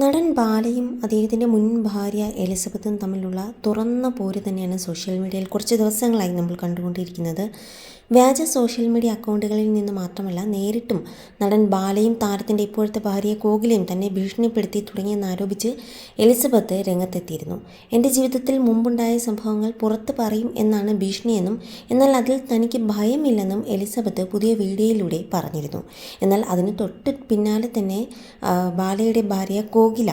നടൻ ബാലയും അദ്ദേഹത്തിന്റെ മുൻ ഭാര്യ എലിസബത്തും തമ്മിലുള്ള തുറന്ന പോര് തന്നെയാണ് സോഷ്യൽ മീഡിയയിൽ കുറച്ച് ദിവസങ്ങളായി നമ്മൾ കണ്ടുകൊണ്ടിരിക്കുന്നത്. വ്യാജ സോഷ്യൽ മീഡിയ അക്കൗണ്ടുകളിൽ നിന്ന് മാത്രമല്ല നേരിട്ടും നടൻ ബാലയും താരത്തിന്റെ ഇപ്പോഴത്തെ ഭാര്യ കോകിലയും തന്നെ ഭീഷണിപ്പെടുത്തി തുടങ്ങിയെന്നാരോപിച്ച് എലിസബത്ത് രംഗത്തെത്തിയിരുന്നു. എന്റെ ജീവിതത്തിൽ മുമ്പുണ്ടായ സംഭവങ്ങൾ പുറത്ത് പറയും എന്നാണ് ഭീഷണിയെന്നും എന്നാൽ അതിൽ തനിക്ക് ഭയമില്ലെന്നും എലിസബത്ത് പുതിയ വീഡിയോയിലൂടെ പറഞ്ഞിരുന്നു. എന്നാൽ അതിന് തൊട്ട് പിന്നാലെ തന്നെ ബാലയുടെ ഭാര്യ കോകില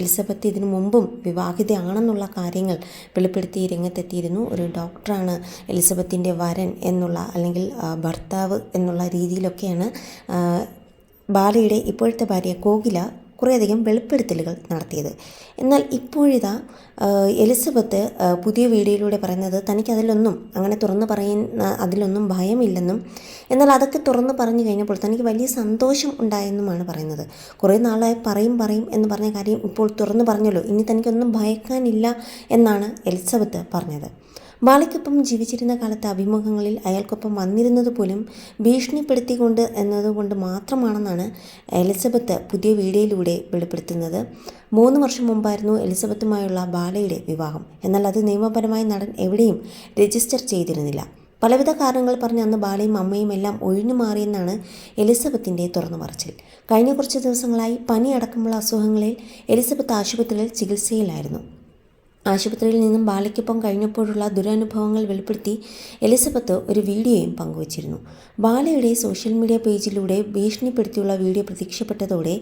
എലിസബത്ത് ഇതിനു മുമ്പും വിവാഹിതയാണെന്നുള്ള കാര്യങ്ങൾ വെളിപ്പെടുത്തി രംഗത്തെത്തിയിരുന്നു. ഒരു ഡോക്ടറാണ് എലിസബത്തിന്റെ വരൻ എന്നുള്ള അല്ലെങ്കിൽ ഭർത്താവ് എന്നുള്ള രീതിയിലൊക്കെയാണ് ബാലയുടെ ഇപ്പോഴത്തെ ഭാര്യ കോകില കുറേയധികം വെളിപ്പെടുത്തലുകൾ നടത്തിയത്. എന്നാൽ ഇപ്പോഴിതാ എലിസബത്ത് പുതിയ വീഡിയോയിലൂടെ പറയുന്നത് തനിക്ക് അതിലൊന്നും അങ്ങനെ തുറന്നു പറയുന്ന അതിലൊന്നും ഭയമില്ലെന്നും എന്നാൽ അതൊക്കെ തുറന്നു പറഞ്ഞു കഴിഞ്ഞപ്പോൾ തനിക്ക് വലിയ സന്തോഷം ഉണ്ടായെന്നുമാണ് പറയുന്നത്. കുറേ നാളായി പറയും പറയും എന്ന് പറഞ്ഞ കാര്യം ഇപ്പോൾ തുറന്നു പറഞ്ഞല്ലോ. ഇനി തനിക്കൊന്നും ഭയക്കാനില്ല എന്നാണ് എലിസബത്ത് പറഞ്ഞത്. ബാലയ്ക്കൊപ്പം ജീവിച്ചിരുന്ന കാലത്തെ അഭിമുഖങ്ങളിൽ അയാൾക്കൊപ്പം വന്നിരുന്നത് പോലും ഭീഷണിപ്പെടുത്തിക്കൊണ്ട് എന്നതുകൊണ്ട് മാത്രമാണെന്നാണ് എലിസബത്ത് പുതിയ വീഡിയോയിലൂടെ വെളിപ്പെടുത്തുന്നത്. മൂന്ന് വർഷം മുമ്പായിരുന്നു എലിസബത്തുമായുള്ള ബാലയുടെ വിവാഹം. എന്നാൽ അത് നിയമപരമായി നടൻ എവിടെയും രജിസ്റ്റർ ചെയ്തിരുന്നില്ല. പലവിധ കാരണങ്ങൾ പറഞ്ഞ് അന്ന് ബാലയും അമ്മയും എല്ലാം ഒഴിഞ്ഞു മാറിയെന്നാണ് എലിസബത്തിന്റെ തുറന്നു മറിച്ചിൽ. കഴിഞ്ഞ കുറച്ച് ദിവസങ്ങളായി പനി അടക്കമുള്ള അസുഖങ്ങളിൽ എലിസബത്ത് ആശുപത്രിയിൽ ചികിത്സയിലായിരുന്നു. ആശുപത്രിയിൽ നിന്നും ബാലയ്ക്കൊപ്പം കഴിഞ്ഞപ്പോഴുള്ള ദുരനുഭവങ്ങൾ വെളിപ്പെടുത്തി എലിസബത്ത് ഒരു വീഡിയോയും പങ്കുവച്ചിരുന്നു. ബാലയുടെ സോഷ്യൽ മീഡിയ പേജിലൂടെ ഭീഷണിപ്പെടുത്തിയുള്ള വീഡിയോ പ്രത്യക്ഷപ്പെട്ടതോടെ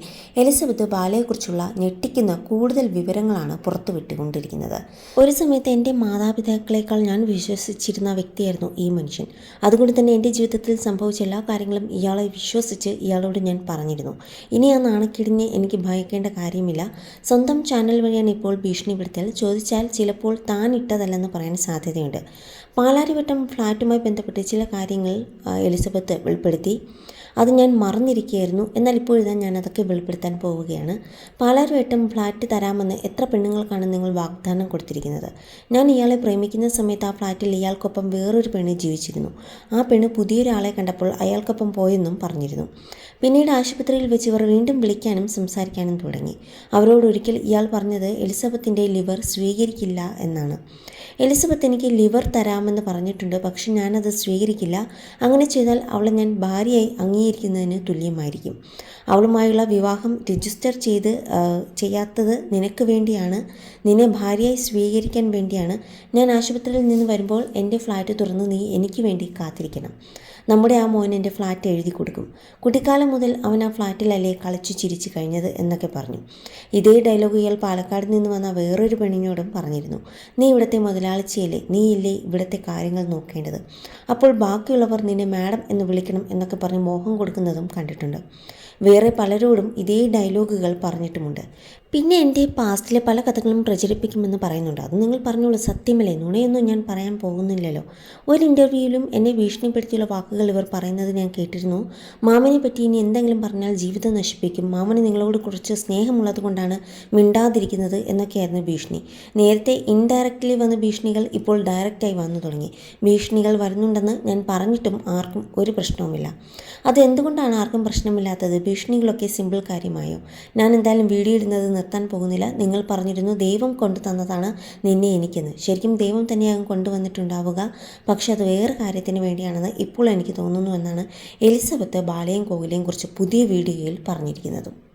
എലിസബത്ത് ബാലയെക്കുറിച്ചുള്ള ഞെട്ടിക്കുന്ന കൂടുതൽ വിവരങ്ങളാണ് പുറത്തുവിട്ടുകൊണ്ടിരിക്കുന്നത്. ഒരു സമയത്ത് എന്റെ മാതാപിതാക്കളെക്കാൾ ഞാൻ വിശ്വസിച്ചിരുന്ന വ്യക്തിയായിരുന്നു ഈ മനുഷ്യൻ. അതുകൊണ്ട് തന്നെ എന്റെ ജീവിതത്തിൽ സംഭവിച്ച എല്ലാ കാര്യങ്ങളും ഇയാളെ വിശ്വസിച്ച് ഇയാളോട് ഞാൻ പറഞ്ഞിരുന്നു. ഇനി ആ നാണക്കിടിഞ്ഞ് എനിക്ക് ഭയക്കേണ്ട കാര്യമില്ല. സ്വന്തം ചാനൽ വഴിയാണ് ഇപ്പോൾ ഭീഷണിപ്പെടുത്തിയാൽ ചോദിച്ചാൽ ചിലപ്പോൾ താൻ ഇട്ടതല്ലെന്ന് പറയാൻ സാധ്യതയുണ്ട്. പാലാരിവട്ടം ഫ്ലാറ്റുമായി ബന്ധപ്പെട്ട് ചില കാര്യങ്ങൾ എലിസബത്ത് വെളിപ്പെടുത്തി. അത് ഞാൻ മറന്നിരിക്കുകയായിരുന്നു. എന്നാൽ ഇപ്പോഴിതാ ഞാൻ അതൊക്കെ വെളിപ്പെടുത്താൻ പോവുകയാണ്. പാലാരിവട്ടം ഫ്ലാറ്റ് തരാമെന്ന് എത്ര പെണ്ണുങ്ങൾക്കാണ് നിങ്ങൾ വാഗ്ദാനം കൊടുത്തിരിക്കുന്നത്? ഞാൻ ഇയാളെ പ്രേമിക്കുന്ന സമയത്ത് ആ ഫ്ലാറ്റിൽ ഇയാൾക്കൊപ്പം വേറൊരു പെണ്ണ് ജീവിച്ചിരുന്നു. ആ പെണ്ണ് പുതിയൊരാളെ കണ്ടപ്പോൾ അയാൾക്കൊപ്പം പോയെന്നും പറഞ്ഞിരുന്നു. പിന്നീട് ആശുപത്രിയിൽ വെച്ച് ഇവർ വീണ്ടും വിളിക്കാനും സംസാരിക്കാനും തുടങ്ങി. അവരോടൊരിക്കൽ ഇയാൾ പറഞ്ഞത് എലിസബത്തിന്റെ ലിവർ സ്വീകരിക്കില്ല എന്നാണ്. എലിസബത്ത് എനിക്ക് ലിവർ തരാമെന്ന് പറഞ്ഞിട്ടുണ്ട് പക്ഷെ ഞാനത് സ്വീകരിക്കില്ല. അങ്ങനെ ചെയ്താൽ അവളെ ഞാൻ ഭാര്യയായി അംഗീകരിക്കുന്നതിന് തുല്യമായിരിക്കും. അവളുമായുള്ള വിവാഹം രജിസ്റ്റർ ചെയ്ത് ചെയ്യാത്തത് നിനക്ക് വേണ്ടിയാണ്. നിന്നെ ഭാര്യയായി സ്വീകരിക്കാൻ വേണ്ടിയാണ്. ഞാൻ ആശുപത്രിയിൽ നിന്ന് വരുമ്പോൾ എന്റെ ഫ്ലാറ്റ് തുറന്ന് നീ എനിക്ക് വേണ്ടി കാത്തിരിക്കണം. നമ്മുടെ ആ മോൻ എന്റെ ഫ്ലാറ്റ് എഴുതി കൊടുക്കും. കുട്ടിക്കാലം മുതൽ അവൻ ആ ഫ്ലാറ്റിലല്ലേ കളിച്ചു ചിരിച്ചു കഴിഞ്ഞത് എന്നൊക്കെ പറഞ്ഞു. ഇതേ ഡയലോഗ് ഇയാൾ പാലക്കാട് നിന്ന് വന്ന വേറൊരു പെണ്ണിനോടും പറഞ്ഞിരുന്നു. നീ ഇവിടുത്തെ മുതലാളിച്ചയല്ലേ? നീ ഇല്ലേ ഇവിടുത്തെ കാര്യങ്ങൾ നോക്കേണ്ടത്? അപ്പോൾ ബാക്കിയുള്ളവർ നിന്നെ മാഡം എന്ന് വിളിക്കണം എന്നൊക്കെ പറഞ്ഞ് മോഹം കൊടുക്കുന്നതും കണ്ടിട്ടുണ്ട്. വേറെ പലരോടും ഇതേ ഡയലോഗുകൾ പറഞ്ഞിട്ടുമുണ്ട്. പിന്നെ എന്റെ പാസ്റ്റിലെ പല കഥകളും പ്രചരിപ്പിക്കുമെന്ന് പറയുന്നുണ്ട്. അത് നിങ്ങൾ പറഞ്ഞോളൂ. സത്യമല്ലേ? നുണയൊന്നും ഞാൻ പറയാൻ പോകുന്നില്ലല്ലോ. ഒരു ഇന്റർവ്യൂവിലും എന്നെ ഭീഷണിപ്പെടുത്തിയുള്ള വാക്കുകൾ ഇവർ പറയുന്നത് ഞാൻ കേട്ടിരുന്നു. മാമനെ പറ്റി ഇനി എന്തെങ്കിലും പറഞ്ഞാൽ ജീവിതം നശിപ്പിക്കും. മാമന് നിങ്ങളോട് കുറച്ച് സ്നേഹമുള്ളത് കൊണ്ടാണ് മിണ്ടാതിരിക്കുന്നത് എന്നൊക്കെയായിരുന്നു ഭീഷണി. നേരത്തെ ഇൻഡയറക്റ്റ്ലി വന്ന ഭീഷണികൾ ഇപ്പോൾ ഡയറക്റ്റായി വന്നു തുടങ്ങി. ഭീഷണികൾ വരുന്നുണ്ടെന്ന് ഞാൻ പറഞ്ഞിട്ടും ആർക്കും ഒരു പ്രശ്നവുമില്ല. അത് എന്തുകൊണ്ടാണ് ആർക്കും പ്രശ്നമില്ലാത്തത്? ഭീഷണികളൊക്കെ സിമ്പിൾ കാര്യമായോ? ഞാൻ എന്തായാലും വീഡിയോ ഇടുന്നത് നിർത്താൻ പോകുന്നില്ല. നിങ്ങൾ പറഞ്ഞിരുന്നു ദൈവം കൊണ്ടു തന്നതാണ് നിന്നെ എനിക്കെന്ന്. ശരിക്കും ദൈവം തന്നെയാകും കൊണ്ടുവന്നിട്ടുണ്ടാവുക പക്ഷേ അത് വേറെ കാര്യത്തിന് വേണ്ടിയാണെന്ന് ഇപ്പോൾ എനിക്ക് തോന്നുന്നു എന്നാണ് എലിസബത്ത് ബാലയും കോകിലയും കുറിച്ച് പുതിയ വീഡിയോയിൽ പറഞ്ഞിരിക്കുന്നതും.